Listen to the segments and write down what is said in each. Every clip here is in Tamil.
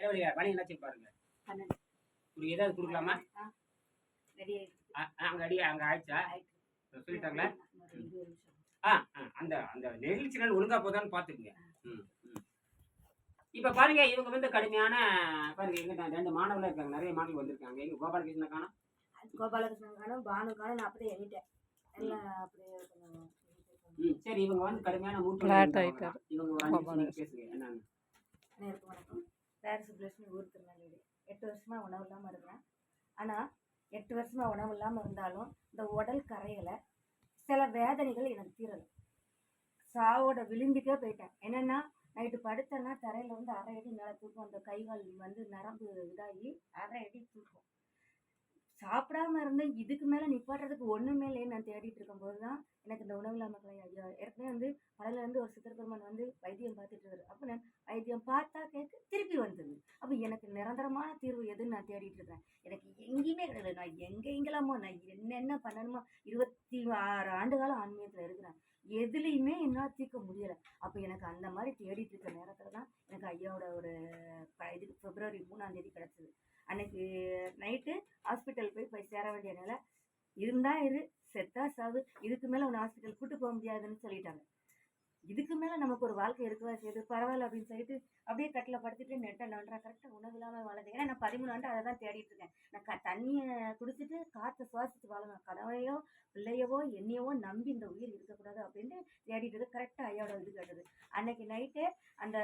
இளவரி பணி என்ன பாருங்க. ஒரு ஏதாவது கொடுக்கலாமா? அங்க அடி அங்க ஆயிடுச்சா? சொல்லிட்டாங்களா? ஆ ஆ, அந்த அந்த நெகிழ்ச்சிகள் ஒழுங்கா போதான்னு பாத்துக்குங்க. ம் ம். இப்ப பாருங்க இவங்க வந்து கடுமையான பாருங்க எங்க ரெண்டு மாணவர்கள் இருக்காங்க. நிறைய மாணவர்கள் வந்திருக்காங்க. எங்க கோபாலகிருஷ்ணன் காணோம். கோபாலகிருஷ்ணன் காணும் பானு காணும் நான் அப்படியே ம். சரி இவங்க வந்து கடுமையான மூட்டு. இவங்க நீங்க பேசுங்க என்னன்னு. பேர் சுப்லட்சுமி ஊர் திருநெல்வேலி எட்டு வருஷமாக உணவு இல்லாமல் இருக்கிறேன். ஆனால் எட்டு வருஷமாக உணவு இல்லாமல் இருந்தாலும் இந்த உடல் கரையில் சில வேதனைகள் எனக்கு தீரலை. சாவோட விளிம்புக்கே போயிட்டேன். என்னென்னா நைட்டு படுத்தேன்னா தரையில் வந்து அரை அடி மேலே தூக்கும் அந்த கைகால் வந்து நரம்பு இதாகி அரை அடி தூக்கும். சாப்பிடாம இருந்து இதுக்கு மேலே நிப்பாட்டுறதுக்கு ஒன்றுமே இல்லைன்னு நான் தேடிட்டு இருக்கும்போது தான் எனக்கு இந்த உணவு இல்லாமல் ஐயா ஏற்கனவே வந்து மலையில இருந்து ஒரு சித்திரபெருமன் வந்து வைத்தியம் பார்த்துட்டு இருக்காரு. அப்போ நான் வைத்தியம் பார்த்தா கேட்க திருப்பி வந்தது அப்போ எனக்கு நிரந்தரமான தீர்வு எதுன்னு நான் தேடிட்டு இருக்கேன். எனக்கு எங்கேயுமே கிடையாது. நான் எங்கே எங்கெல்லாமோ நான் என்னென்ன பண்ணணுமோ இருபத்தி ஆறு ஆண்டு காலம் ஆன்மீகத்தில் இருக்கிறேன். எதுலேயுமே என்னால் தீர்க்க முடியலை. அப்போ எனக்கு அந்த மாதிரி தேடிட்டு இருக்க நேரத்தில் தான் எனக்கு ஐயாவோட ஒரு இதுக்கு இது பிப்ரவரி மூணாம் தேதி கிடச்சிது. அன்னைக்கு நைட்டு சேர வேண்டிய நிலை. இருந்தா இரு செத்தா சாவு. இதுக்கு மேலே உன்னை ஹாஸ்பிட்டல் கூட்டு போக முடியாதுன்னு சொல்லிட்டாங்க. இதுக்கு மேலே நமக்கு ஒரு வாழ்க்கை இருக்கவா செய்யுது? பரவாயில்ல அப்படின்னு சொல்லிட்டு அப்படியே கட்டில் படுத்துட்டு நெட்டை நன்றா கரெக்டாக உணவு இல்லாமல் வாழது ஏன்னா நான் பதிமூணு ஆண்டு அதை தான் தேடிட்டு இருக்கேன். நான் க தண்ணியை குடிச்சிட்டு காற்றை சுவாசித்து வாழணும். கணவனையோ பிள்ளையவோ என்னையவோ நம்பி இந்த உயிர் இருக்கக்கூடாது அப்படின்ட்டு தேடிட்டு இருக்கு. கரெக்டாக ஐயாவோட இது கேட்டது. அன்னைக்கு நைட்டே அந்த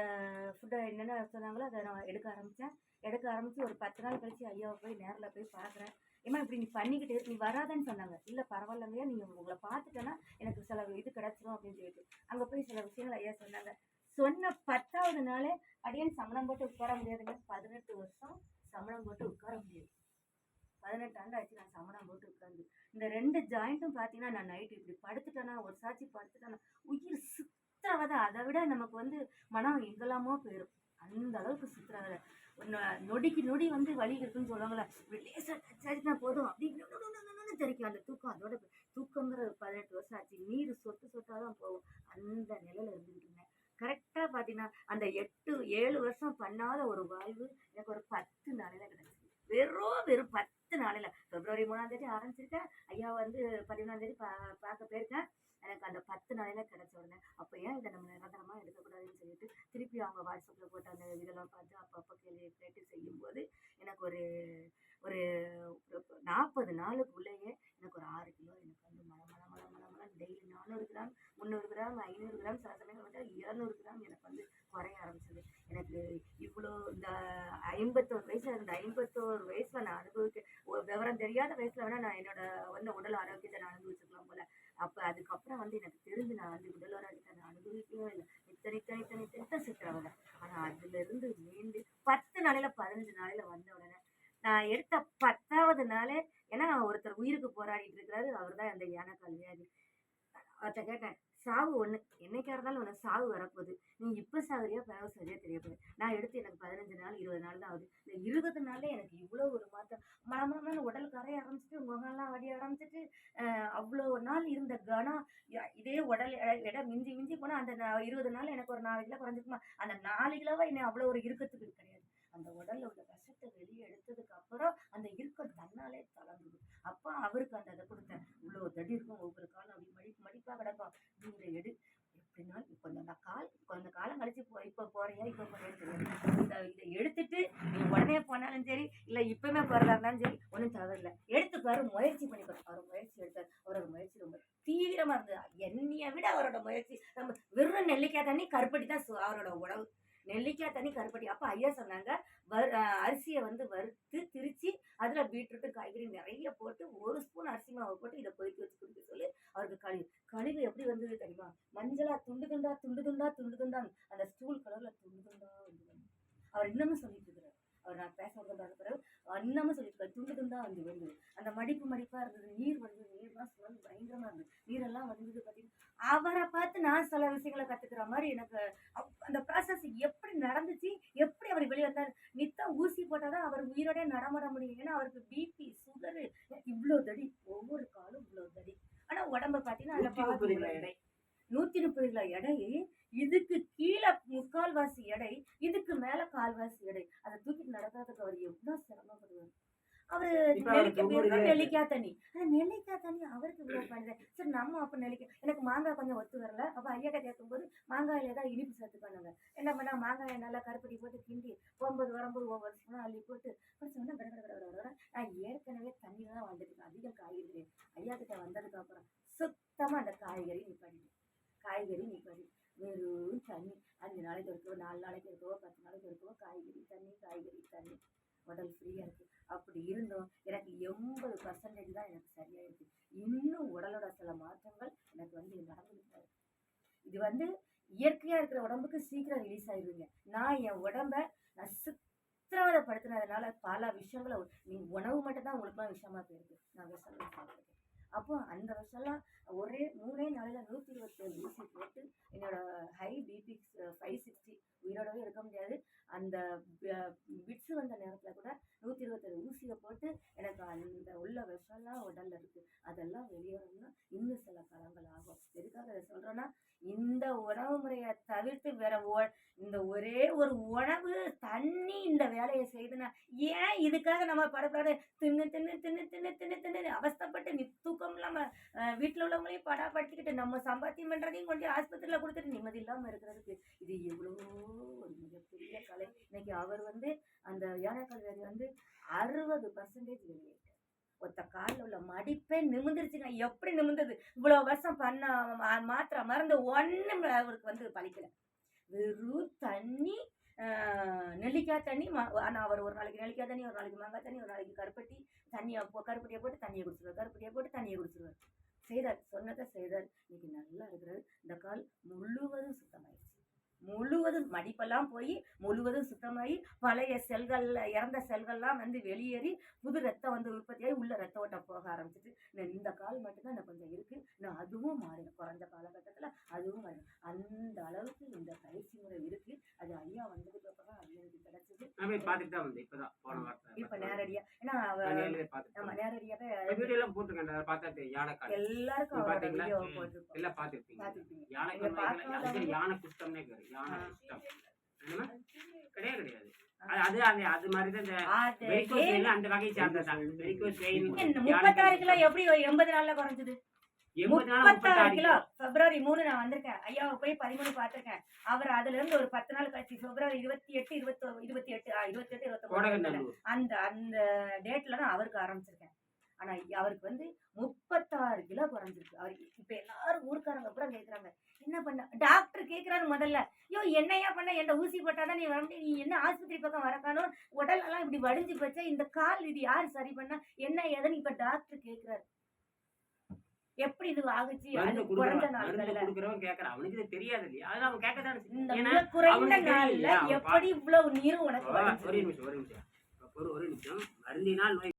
ஃபுட்டை என்னென்ன சொன்னாங்களோ அதை நான் எடுக்க ஆரம்பித்தேன் எடுக்க ஆரம்பித்து ஒரு பத்து நாள் கழிச்சு ஐயாவை போய் நேரில் போய் பார்க்குறேன். இப்படி நீ பண்ணிக்கிட்டு நீ வராதன்னு சொன்னாங்க. இல்லை பரவாயில்லங்கய்யா நீங்கள் உங்களை பார்த்துட்டேன்னா எனக்கு சில இது கிடச்சிரும் அப்படின்னு சொல்லிட்டு. அங்கே போய் சில விஷயங்கள் ஐயா சொன்னாங்க. சொன்ன பத்தாவது நாளே அடியேன் சமணம் போட்டு உட்கார முடியாதுங்க. பதினெட்டு வருஷம் சமணம் போட்டு உட்கார முடியாது. பதினெட்டு ஆண்டு ஆச்சு நான் சமணம் போட்டு உட்காந்து இந்த ரெண்டு ஜாயிண்ட்டும் பார்த்தீங்கன்னா நான் நைட்டு இப்படி படுத்துட்டேன்னா ஒரு சாட்சி படுத்துட்டேன்னா உயிர் சுத்தவதை அதை விட நமக்கு வந்து மனம் எங்கெல்லாமோ போயிடும் அந்த அளவுக்கு சுத்துறவதை நொடிக்கு நொடி வந்து வலி இருக்குன்னு சொல்லுவாங்களே லேசாக டச் ஆகிட்டா போதும் அப்படின்னு தெரிக்கும் அந்த தூக்கம் அதோட தூக்கங்கிற பதினெட்டு வருஷம் ஆச்சு. நீர் சொட்டு சொட்டாக தான் போகும். அந்த நிலையில் இருந்துக்கிட்டு இருந்தேன். கரெக்டாக பார்த்தீங்கன்னா அந்த எட்டு ஏழு வருஷம் பண்ணாத ஒரு வாழ்வு எனக்கு ஒரு பத்து நாளையில் கிடச்சிது. வெறும் வெறும் பத்து நாளையில். பிப்ரவரி மூணாம் தேதி ஆரம்பிச்சிருக்கேன். ஐயா வந்து பதிமூணாம் தேதி பா பார்க்க போயிருக்கேன். அந்த பத்து நாளையில கிடைச்ச உடனே அப்போ ஏன் இதை நம்ம நிரந்தரமாக எடுக்கக்கூடாதுன்னு சொல்லிட்டு திருப்பி அவங்க வாட்ஸ்அப்பில் போட்டு அந்த இதெல்லாம் பார்த்து அப்பப்போ கேள்வி கேட்டு செய்யும்போது எனக்கு ஒரு ஒரு நாற்பது நாளுக்குள்ளேயே எனக்கு ஒரு ஆறு கிலோ எனக்கு வந்து மழை மழை மழை மழை மழை டெய்லி நானூறு கிராம் முந்நூறு கிராம் ஐநூறு கிராம் சில சமயங்கள் வந்து இரநூறு கிராம் எனக்கு வந்து குறைய ஆரம்பிச்சது. எனக்கு இவ்வளோ இந்த ஐம்பத்தோரு வயசில் இந்த ஐம்பத்தோரு வயசில் நான் அனுபவிக்க ஒரு விவரம் தெரியாத வயசில் வேணால் நான் என்னோட வந்து உடல் ஆரோக்கியத்தை நான் அனுபவிச்சிருக்கலாம் போல அப்போ அதுக்கப்புறம் வந்து எனக்கு தெரிஞ்சு நான் வந்து உடல் ஆரோக்கியத்தை நான் அனுபவிக்கவே இல்லை இத்தனை இத்தனை இத்தனை இத்தனை சித்திரவதை ஆனால் அதுல இருந்து மீண்டு பத்து நாளையில பதினஞ்சு நாளையில வந்த உடனே நான் எடுத்த பத்தாவது நாளே ஏன்னா ஒருத்தர் உயிருக்கு போராடிட்டு இருக்கிறாரு அவர் தான் அந்த கிடையாது வியாதி அவர்கிட்ட கேட்டேன் சாவு ஒன்று என்னைக்கா இருந்தாலும் உனக்கு சாவு வரப்போகுது. நீ இப்போ சாகுறியா பிறகு சரியா தெரியப்போகுது. நான் எடுத்து எனக்கு பதினஞ்சு நாள் இருபது நாள் தான் ஆகுது. இந்த இருபது நாள்ல எனக்கு இவ்வளோ ஒரு மாற்றம். மனமான உடல் கரைய ஆரம்பிச்சிட்டு முகம்லாம் அடி ஆரம்பிச்சிட்டு அவ்வளோ நாள் இருந்த கனம் இதே உடல் எடை மிஞ்சி மிஞ்சி போனால் அந்த இருபது நாள் எனக்கு ஒரு நாலு கிலோ குறைஞ்சிக்குமா அந்த நாலு கிலோவா என்னை அவ்வளோ ஒரு இருக்கத்துக்கு கிடையாது. அந்த உடல்ல உள்ள விஷத்தை வெளியே எடுத்ததுக்கு அப்புறம் அந்த இருக்கம் தன்னாலே தளர்ந்துடும். அப்போ அவருக்கு அந்த இதை கொடுத்தேன். இவ்வளோ தடி இருக்கும் ஒவ்வொரு காலம் அப்படி மடிப்பு மடிப்பாக கிடக்கும். நீங்க எடு. எப்படின்னா இப்போ அந்த கால் கொஞ்ச காலம் கழிச்சு போ இப்போ போறியா இப்போ போறியா இந்த இதை எடுத்துட்டு நீ உடனே போனாலும் சரி இல்லை இப்பவுமே போறதா இருந்தாலும் சரி ஒன்றும் தவறில்லை. எடுத்து பாரு முயற்சி பண்ணி பாரு. அவர் முயற்சி எடுத்தார். அவரோட முயற்சி ரொம்ப தீவிரமா இருந்தது. என்னைய விட அவரோட முயற்சி நம்ம வெறும் நெல்லிக்காய் தண்ணி கருப்படி தான் சு- அவரோட உணவு. நெல்லிக்காய் தண்ணி கருப்பட்டி. அப்போ ஐயா சொன்னாங்க வறு அரிசியை வந்து வறுத்து திரித்து அதில் பீட்ரூட்டு காய்கறி நிறைய போட்டு ஒரு ஸ்பூன் அரிசி மாவு போட்டு இதை கொதிக்க வச்சு குடிக்க சொல்லி அவருக்கு கழிவு. கழிவு எப்படி வந்தது தெரியுமா? மஞ்சளாக துண்டு துண்டா துண்டு துண்டா துண்டு துண்டா அந்த ஸ்டூல் கலரில் துண்டு துண்டா வந்து அவர் இன்னமும் சொல்லிட்டு இருக்கிறார். அவர் நான் பேச வந்த பிறகு இன்னமும் சொல்லிட்டு இருக்காரு. துண்டு துண்டா வந்து வந்து அந்த மடிப்பு மடிப்பாக இருந்தது. நீர் விஷயங்களை கற்றுக்கிற மாதிரி எனக்கு அந்த ப்ராசஸ் எப்படி நடந்துச்சு? எப்படி அவர் வெளிவந்தார் நித்தம் ஊசி போட்டால்தான் அவர் உயிரோடே நடமாட முடியும். ஏன்னா அவருக்கு பிபி சுகரு இவ்வளோ தடி ஒவ்வொரு காலும் இவ்வளோ தடி. ஆனால் உடம்பு பார்த்தீங்கன்னா எடை நூற்றி முப்பது கிலோ எடை. இதுக்கு கீழே முக்கால்வாசி எடை இதுக்கு மேலே கால்வாசி எடை. அதை தூக்கிட்டு நடக்கிறதுக்கு அவர் எவ்வளோ சிரமப்படுவார். அவரு நெல்லிக்காய் தண்ணி. நெல்லிக்காய் தண்ணி அவருக்கு பண்ணுறேன் சரி நம்ம அப்போ நெல்லிக்காய் மாங்காயில இனிப்பு சேர்த்து பண்ணுங்க. என்ன பண்ணா மாங்காயை நல்லா கருப்பட்டி போட்டு கிண்டி போகும்போது வரும்போது ஒவ்வொரு ஸ்பூனும் அள்ளி போட்டு ஒரு சொன்னா கடை கடை கடை நான் ஏற்கனவே தண்ணி தான் வந்துட்டு அதிகம் காய்கறி ஐயா கிட்ட வந்ததுக்கு அப்புறம் சுத்தமா அந்த காய்கறி நிப்பாட்டிட்டு காய்கறி நிப்பாட்டி வெறும் தண்ணி. அஞ்சு நாளைக்கு இருக்கவோ நாலு நாளைக்கு இருக்கவோ பத்து நாளைக்கு இருக்கவோ காய்கறி தண்ணி காய்கறி தண்ணி. உடல் ஃப்ரீயாக இருக்குது அப்படி இருந்தும். எனக்கு எண்பது பர்சன்டேஜ் தான் எனக்கு சரியா இன்னும் உடலோட சில மாற்றங்கள் எனக்கு வந்து நடந்துகிட்டு இது வந்து இயற்கையா இருக்கிற உடம்புக்கு சீக்கிரம் ரிலீஸ் ஆயிடுவீங்க. நான் என் உடம்ப நான் சித்திரவதைப்படுத்தினதுனால பல விஷயங்களை நீ உணவு மட்டும்தான் உங்களுக்குலாம் உங்களுக்கு விஷயமா போயிருக்கு. நான் விஷம் சாப்பிடுறேன் அப்போ அந்த வருஷம்லாம் ஒரே மூணே நாளில் நூற்றி இருபத்தேழு ஊசி போட்டு என்னோட ஹை பிபி ஃபைவ் சிக்ஸ்டி உயிரோடவே இருக்க முடியாது. அந்த பிட்ஸ் வந்த நேரத்தில் கூட நூற்றி இருபத்தேழு ஊசியை போட்டு எனக்கு அந்த உள்ள விஷம்லாம் உடல்ல இருக்கு. அதெல்லாம் வெளியேறணும்னா இன்னும் சில காலங்கள் ஆகும். எதுக்காக அதை சொல்றேன்னா இந்த உணவு முறையை தவிர்த்து வேற ஓ இந்த ஒரே ஒரு உணவு தண்ணி இந்த வேலையை செய்துனா ஏன் இதுக்காக நம்ம படப்பாடு தின்னு தின்னு தின்னு தின்னு தின்னு தின்னு அவஸ்தப்பட்டு நி தூக்கம் இல்லாம வீட்டில் வீட்டுல உள்ளவங்களையும் படாப்படுத்திக்கிட்டு நம்ம சம்பாத்தியம் பண்றதையும் கொண்டு ஆஸ்பத்திரியில கொடுத்துட்டு நிம்மதி இல்லாம இருக்கிறதுக்கு இது எவ்வளவோ ஒரு மிகப்பெரிய கலை. இன்னைக்கு அவர் வந்து அந்த யானைக்கால் வியாதி வந்து அறுபது பர்சன்டேஜ் வெளியேற்றார் ஒத்த காலில் உள்ள மடிப்பே நிமிந்துருச்சுங்க எப்படி நிமிந்தது இவ்வளோ வருஷம் பண்ண மா- மாத்திரை மருந்து ஒன்றும் அவருக்கு வந்து பலிக்கல. வெறும் தண்ணி நெல்லிக்காய் தண்ணி ஆனால் அவர் ஒரு நாளைக்கு நெல்லிக்காய் தண்ணி ஒரு நாளைக்கு மாங்காய் தண்ணி ஒரு நாளைக்கு கருப்பட்டி தண்ணியை கருப்பட்டியை போட்டு தண்ணியை குடிச்சிருவார். கருப்பட்டியை போட்டு தண்ணியை குடிச்சிருவார். செய்தார். சொன்னதை செய்தார். இன்னைக்கு நல்லா இருக்கிறது இந்த கால் முழுவதும் சுத்தமாயிடுச்சு. முழுவதும் மடிப்பெல்லாம் போய் முழுவதும் சுத்தமாகி பழைய செல்கள் இறந்த செல்கள்லாம் வந்து வெளியேறி புது ரத்தம் வந்து உற்பத்தியாகி உள்ள ரத்த ஓட்டம் போக ஆரம்பிச்சிட்டு இந்த கால் மட்டும்தான் எனக்கு கொஞ்சம் இருக்கு. நான் அதுவும் மாறிடும். குறைஞ்ச காலகட்டத்தில் அதுவும் மாறிடும் அந்த அளவுக்கு இந்த பயிற்சி முறை இருக்கு. அது ஐயா வந்ததுக்கு அப்புறம் எனக்கு கிடைச்சது. இப்ப நேரடியா ஏன்னா நம்ம யானைக்கால். எல்லாருக்கும் பார்த்துருப்பீங்க. பார்க்காதவங்க- யானை குஷ்டம்னே பேரு. யானை ஆ. குஷ்டம் என்னமா கிடையாது கிடையாது. அது அது அந்த அது மாதிரி தான் இந்த அது வெரிகோஸ் வெயின் அந்த வகையை சேர்ந்ததான் வெரிகோஸ் வெயின் இந்த முப்பத்தாறு கிலோ எப்படி எண்பது நாள்ல குறைஞ்சது? முப்பத்தாறு கிலோ. பிப்ரவரி மூணு நான் வந்திருக்கேன். ஐயாவை போய் பதிமூணு பார்த்திருக்கேன். அவர் அதுல இருந்து ஒரு பத்து நாள் கழிச்சு பிப்ரவரி இருபத்தி எட்டு இருபத்தி இருபத்தி எட்டு இருபத்தி எட்டு இருபத்தி அந்த அந்த டேட்ல தான் அவருக்கு ஆரம்பிச்சிருக்கேன். ஆனா அவருக்கு வந்து முப்பத்தாறு கிலோ குறைஞ்சிருக்கு. அவர் இப்ப எல்லாரும் ஊர்க்காரங்க அப்புறம் கேக்குறாங்க. என்ன பண்ண? டாக்டர் கேக்குறாரு முதல்ல. ஐயோ என்னையா பண்ண? எந்த ஊசி போட்டாதான் நீ வர முடியும். நீ என்ன ஆஸ்பத்திரி பக்கம் வரக்கானோ உடல் எல்லாம் இப்படி வடிஞ்சு போச்சா? இந்த கால் இது யார் சரி பண்ணா? என்ன ஏதுன்னு இப்ப டாக்டர் கேக்குறாரு. எப்படி இது ஆகுச்சு? அது குறைஞ்ச அவனுக்கு தெரியாது இல்லையா? அது அவன் கேட்க தான் இந்த குறைந்த நாள்ல எப்படி இவ்வளவு நீரும் உனக்கு ஒரு? நிமிஷம் ஒரு நிமிஷம். ஒரு நிமிஷம். மருந்தினால்